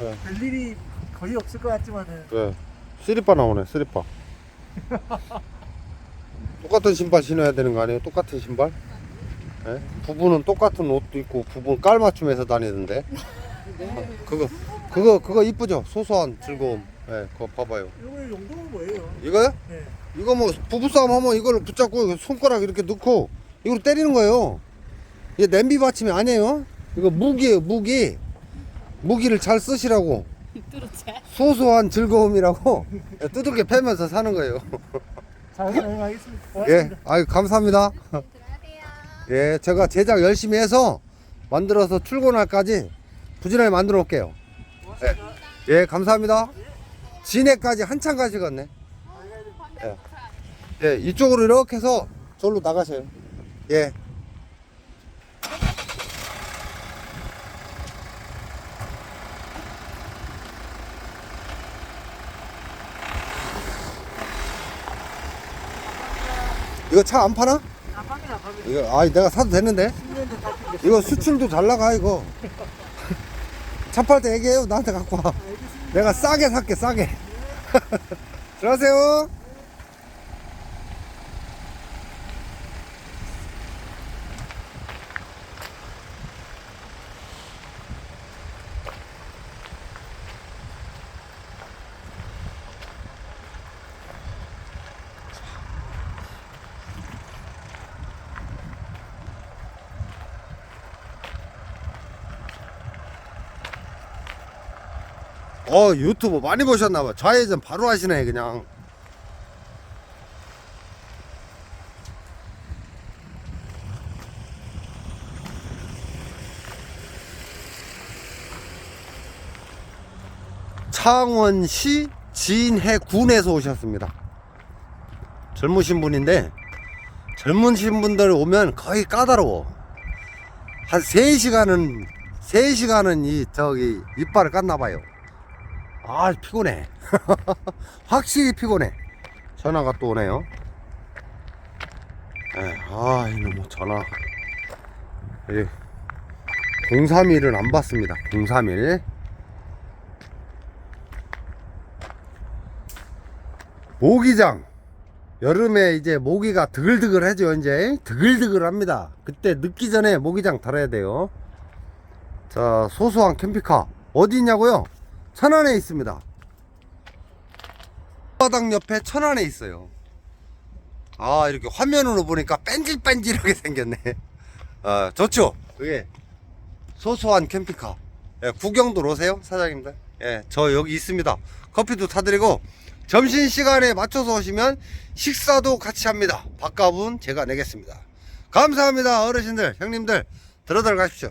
네. 별일이 거의 없을 것 같지만은 왜? 쓰리빠 나오네, 쓰리빠. 똑같은 신발 신어야 되는 거 아니에요? 똑같은 신발? 예? 부부는 똑같은 옷도 입고 부부는 깔맞춤해서 다니던데. 그거 그거 그거 이쁘죠? 소소한 즐거움. 예, 그거 봐봐요. 이거 용도가 뭐예요? 이거요? 네. 이거 뭐 부부싸움 하면 이걸 붙잡고 손가락 이렇게 넣고 이걸 때리는 거예요. 이게 냄비 받침이 아니에요. 이거 무기예요, 무기. 무기를 잘 쓰시라고. 소소한 즐거움이라고 예, 두들겨 패면서 사는 거예요. 잘 사용하겠습니다. 예, 고맙습니다. 아유 감사합니다. 예, 제가 제작 열심히 해서 만들어서 출고날까지 부지런히 만들어 놓을게요. 예, 예, 감사합니다. 진해까지 한참 가시겠네. 예, 예, 이쪽으로 이렇게 해서 저로 나가세요. 예. 이거 차 안 파나? 아빠입니다, 아빠입니다. 이거 아 내가 사도 되는데 10년째 탈 텐데. 이거 수출도 잘 나가 이거 차 팔 때 얘기해요 나한테 갖고 와 알겠습니다. 내가 싸게 살게 싸게 들어가세요 어 유튜브 많이 보셨나봐. 좌회전 바로 하시네 그냥. 창원시 진해군에서 오셨습니다. 젊으신 분인데 젊으신 분들 오면 거의 까다로워. 한 3시간은 3시간은 이 저기 이빨을 깠나 봐요 아 피곤해. 확실히 피곤해. 전화가 또 오네요. 에, 아 이놈의 전화. 예. 031은 안 받습니다. 031 모기장. 여름에 이제 모기가 드글드글하죠 이제. 드글드글합니다. 그때 늦기 전에 모기장 달아야 돼요. 자 소소한 캠핑카. 어디 있냐고요 천안에 있습니다. 바닥 옆에 천안에 있어요. 아 이렇게 화면으로 보니까 뺀질뺀질하게 생겼네. 아 좋죠. 그게 소소한 캠핑카. 예, 구경도 오세요 사장님들. 예, 저 여기 있습니다. 커피도 타드리고 점심 시간에 맞춰서 오시면 식사도 같이 합니다. 밥값은 제가 내겠습니다. 감사합니다 어르신들 형님들 들어들 가십시오.